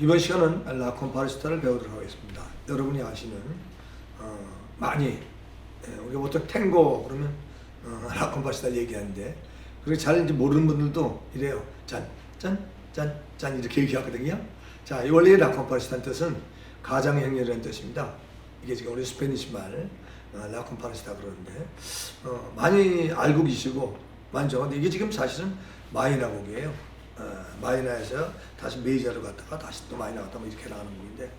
이번 시간은 라 콤파리스타를 배우도록 하겠습니다. 여러분이 아시는 어, 많이 예, 우리가 보통 탱고 그러면 어, 라 콤파리스타 얘기하는데 그리고 잘 이제 모르는 분들도 이래요. 짠, 짠, 짠, 짠 이렇게 얘기하거든요. 자, 이 원래 라 콤파리스타는 뜻은 가장 행렬이라는 뜻입니다. 이게 지금 우리 스페니시 말 어, 라 콤파리스타 그러는데 어, 많이 알고 계시고 적었는데 이게 지금 사실은 마이너 곡이에요. 어, 마이너에서 다시 메이저로 갔다가 다시 또 마이너 갔다 뭐 이렇게 나가는 곡인데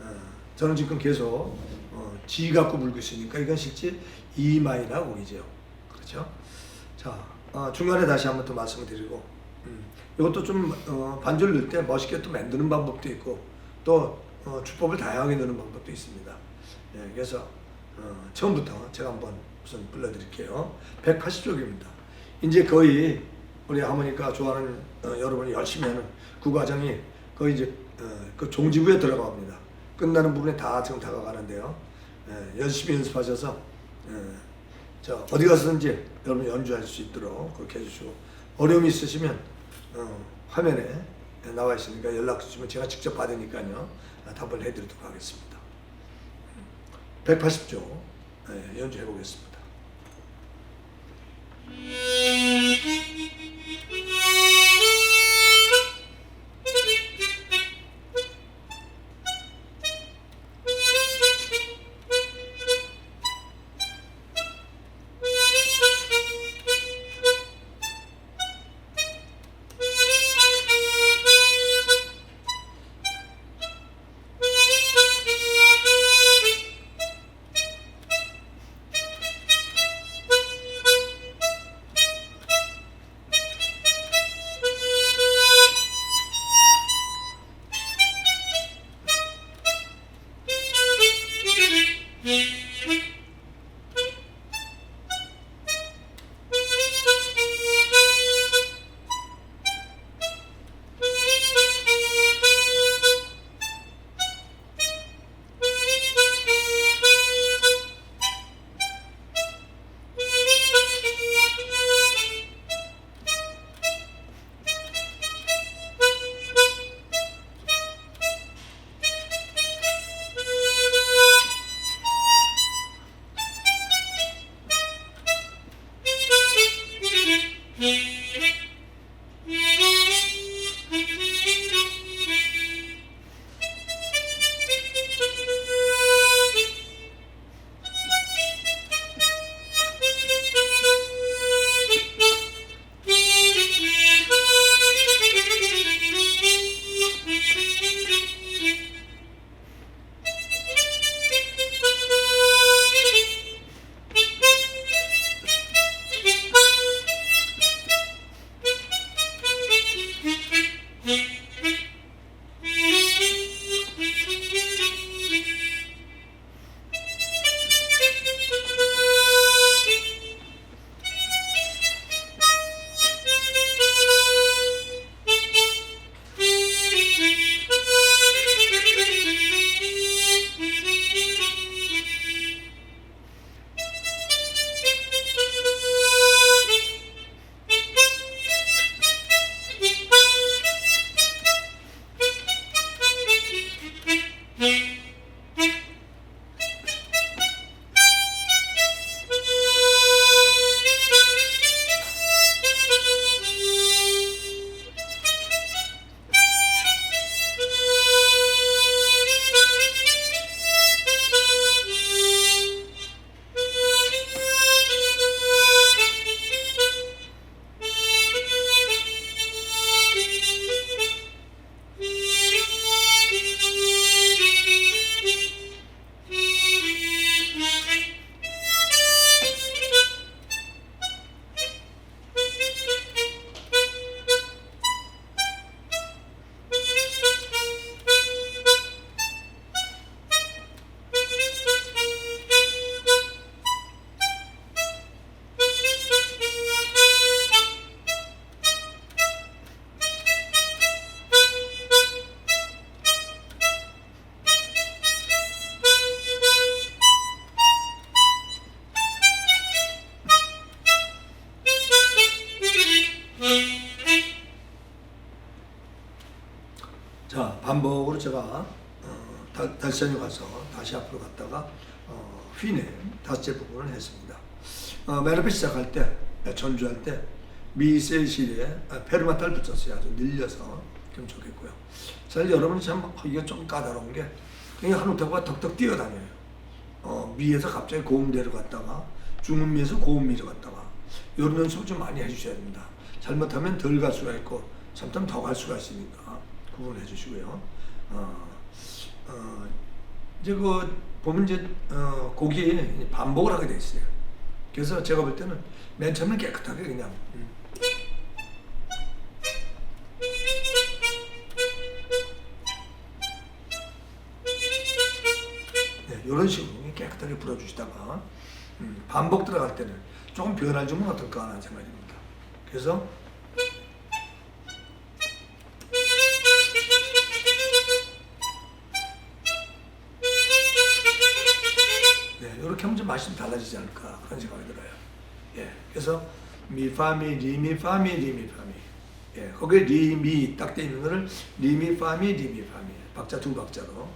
어, 저는 지금 계속 어, G 갖고 불고 있으니까 이건 실제 E 마이너 곡이죠. 그렇죠? 자 어, 중간에 다시 한번 또 말씀을 드리고 음, 이것도 좀 어, 반주를 넣을 때 멋있게 또 만드는 방법도 있고 또 어, 주법을 다양하게 넣는 방법도 있습니다. 예, 그래서 어, 처음부터 제가 한번 우선 불러드릴게요. 180쪽입니다. 이제 거의 우리 하모니카 좋아하는 어, 여러분이 열심히 하는 그 과정이 거의 이제 어, 그 종지부에 들어갑니다. 끝나는 부분에 다 지금 다가가는데요. 예, 열심히 연습하셔서 예, 저 어디 가서든지 여러분 연주할 수 있도록 그렇게 해주시고 어려움이 있으시면 어, 화면에 나와 있으니까 연락 주시면 제가 직접 받으니까요 아, 답을 해드리도록 하겠습니다. 180조 예, 연주해 보겠습니다. Thank you. 제가 어, 달, 달선에 가서 다시 앞으로 갔다가 어, 휘네 다섯째 부분을 했습니다. 어, 메르페 시작할 때 전주할 때 미세실에 아, 페르마타를 붙였어요. 아주 늘려서 좀 좋겠고요. 사실 여러분이 참 이게 좀 까다로운 게 그냥 한 옥타브가 덕덕 뛰어다녀요. 어, 미에서 갑자기 고음대로 갔다가 중음미에서 고음미로 갔다가 이런 연습을 좀 많이 해주셔야 됩니다. 잘못하면 덜 갈 수가 있고 잘못하면 더갈 수가 있으니까 구분해 주시고요. 어, 어, 이제 그 보면 이제 어, 곡이 반복을 하게 돼 있어요. 그래서 제가 볼 때는 맨 처음에 깨끗하게 그냥 음. 네, 이런 식으로 깨끗하게 불어주시다가 음, 반복 들어갈 때는 조금 변화를 주면 어떨까 하는 생각이 듭니다. 그래서 맛이 좀 달라지지 않을까 그런 생각이 들어요. 예, 그래서 미파미 리미파미 리미파미 예, 거기에 리미 딱 돼 있는 거를 리미파미 리미파미 박자 두 박자로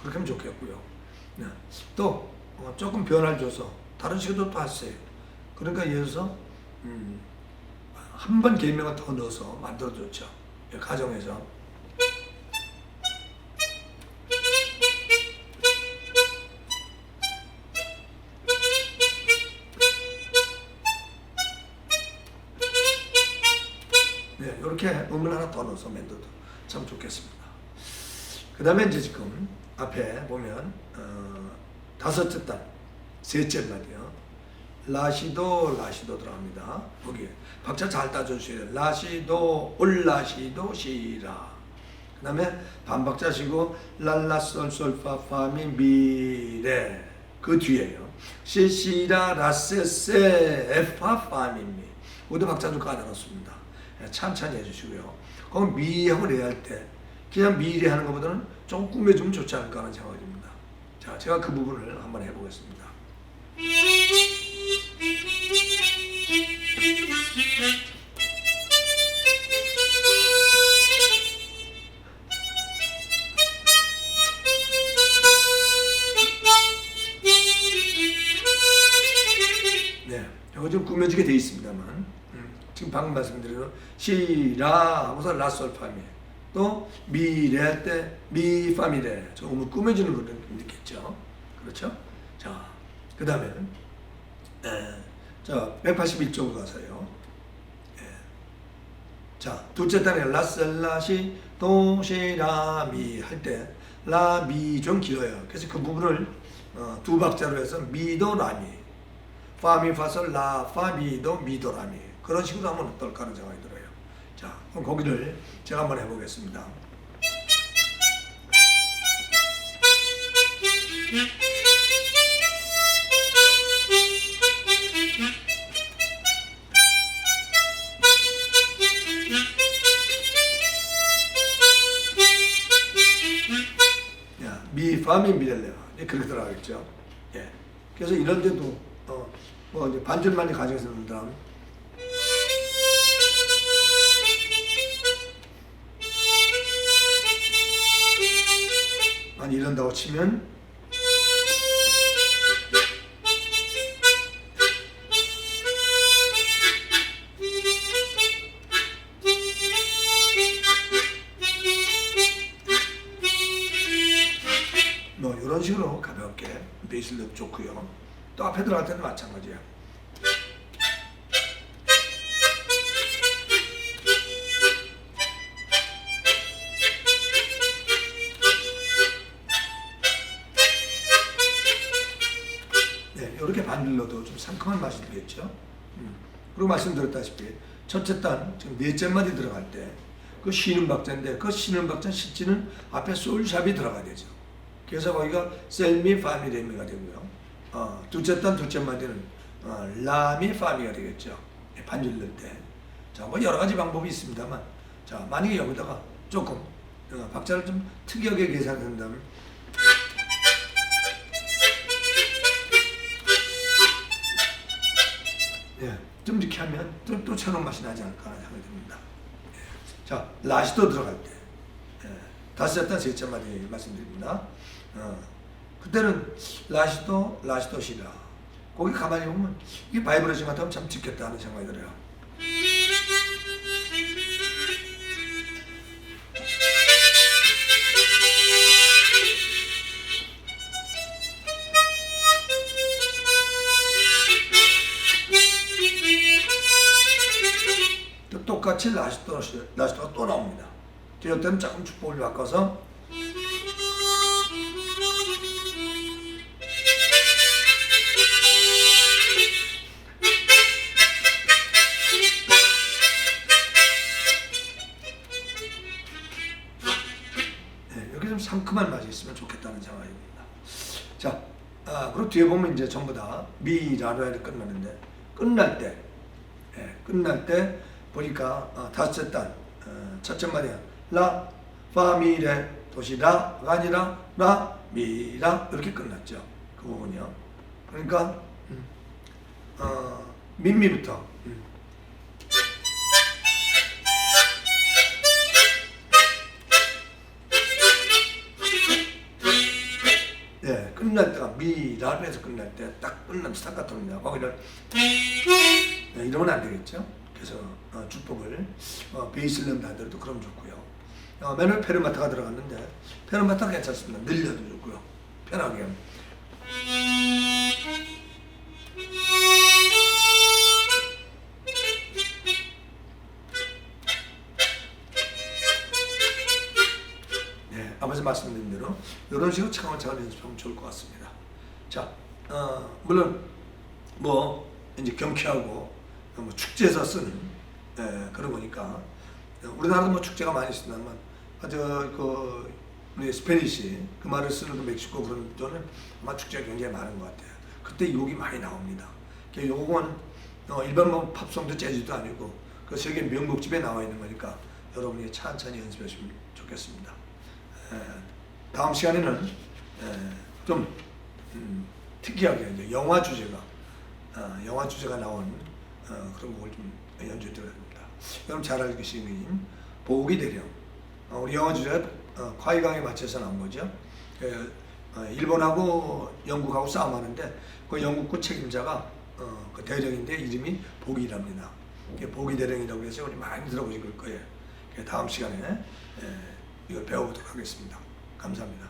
그렇게 하면 좋겠고요. 네. 또 어, 조금 변화를 줘서 다른 식으로 또 했어요. 그러니까 예를 들어서 음, 한 번 개명을 더 넣어서 만들어줬죠. 예, 가정에서 네, 이렇게 음을 하나 더 넣어서 만들어도 참 좋겠습니다. 그 다음에 이제 지금 앞에 보면 어, 다섯째 단, 셋째 말이요. 라시도, 라시도 들어갑니다. 거기에 박자 잘 따져주셔야 돼요. 라시도, 올라시도, 시라. 그 다음에 반박자 시고 랄라, 솔, 솔, 파, 파, 미, 미, 레. 그 뒤에요. 시, 시라, 라, 세, 세, 에프, 파, 파, 미, 미. 모두 박자 좀 까다롭습니다. 예, 천천히 해주시고요. 그럼 미하고 레할때 그냥 미래 하는 것보다는 조금 꾸며주면 좋지 않을까 하는 생각이 듭니다. 자, 제가 그 부분을 한번 해보겠습니다. 네, 이거 좀 꾸며지게 돼 있습니다만 음, 지금 방금 말씀드린 시라 하고서 라솔파미 또 미레 할때저 음을 꾸며주는 걸 느꼈죠. 그렇죠? 자 그 다음에 자 181쪽으로 가서요. 예. 자 둘째 단에 라셀라시 도시라미 할 때 라미 좀 길어요. 그래서 그 부분을 어, 두 박자로 해서 미도라미. 파미 파솔 라 파미도 미도라미 그런 식으로 하면 어떨까 하는 생각이 들어요. 자, 그럼 거기를 제가 한번 해보겠습니다. 야, 미 파미 미렐레 예, 그렇게 들어가겠죠. 예. 그래서 이런 데도 어, 뭐 이제 반절만이 가정에서 넣는 다음 아니 이런다고 치면 뭐 이런 식으로 가볍게 베이스도 좋고요. 또 앞에 들어갈 때는 마찬가지야. 네, 이렇게 반들러도 좀 상큼한 맛이 들겠죠. 음. 그리고 말씀드렸다시피 첫째 단 지금 넷째 마디 들어갈 때 그 쉬는 박자인데 그 쉬는 박자 시지는 앞에 솔샵이 들어가야 되죠. 그래서 거기가 셀미 파미 레미가 되고요. 어, 둘째 단 둘째 마디는 어, 라미 파미가 되겠죠. 네, 반줄 넣을 때. 자, 뭐 여러 가지 방법이 있습니다만, 자 만약에 여기다가 조금 어, 박자를 좀 특이하게 계산한다면 예, 좀 이렇게 하면 또, 또 새로운 맛이 나지 않을까 생각이 듭니다. 예. 자, 라시도 들어갈 때. 예. 다섯 단 셋째 마디 말씀드립니다. 어, 그때는 라시도 라시도 시라. 거기 가만히 보면 이 바이브레이션 같으면 참 짓겠다 하는 생각이 들어요. 또 똑같이 라시도 라시도가 또 나옵니다. 이럴 때는 조금 축복을 바꿔서 네, 상큼한 맛이 있으면 좋겠다는 생각입니다. 자, 아, 그리고 뒤에 보면 이제 전부 다 미라로 끝나는데 끝날 때, 예, 끝날 때 보니까 아, 다섯째 단 어, 첫째 말이야 라 파미레 도시 라가 아니라 라 미라 이렇게 끝났죠. 그 부분이요. 그러니까 음, 어, 민미부터 음. 예, 끝날 때가 미라에서 끝날 때 딱 끝나면 스타카토입니다. 거기를 네, 이러면 안 되겠죠. 그래서 어, 주법을 어, 베이슬럼 단들도 그럼 좋고요. 어, 맨을 페르마타가 들어갔는데 페르마타 괜찮습니다. 늘려도 좋고요. 편하게. 네, 말씀드린 대로 이런 식으로 차근차근 연습하면 좋을 것 같습니다. 자, 어, 물론 뭐 이제 경쾌하고 뭐 축제에서 쓰는 예, 그런 거니까 우리나라도 뭐 축제가 많이 있습니다만 아주 그 우리 스페니시 그 말을 쓰는 그 멕시코 그런 데는 아마 축제가 굉장히 많은 것 같아요. 그때 욕이 많이 나옵니다. 그 욕은 어, 일반 뭐 팝송도 재즈도 아니고 그 세계 명곡집에 나와 있는 거니까 여러분이 천천히 연습하시면 좋겠습니다. 에, 다음 시간에는 에, 좀 음, 특이하게 이제 영화 주제가 어, 영화 주제가 나온 어, 그런 곡을 좀 연주해 드려야 됩니다. 여러분 잘 알겠지만 보기 대령 어, 우리 영화 주제가 어, 과이강에 맞춰서 나온 거죠. 그, 어, 일본하고 영국하고 싸움하는데 그 영국군 책임자가 어, 그 대령인데 이름이 보기랍니다. 보기 대령이라고 해서 우리 많이 들어보실 거예요. 그 다음 시간에 에, 이걸 배워보도록 하겠습니다. 감사합니다.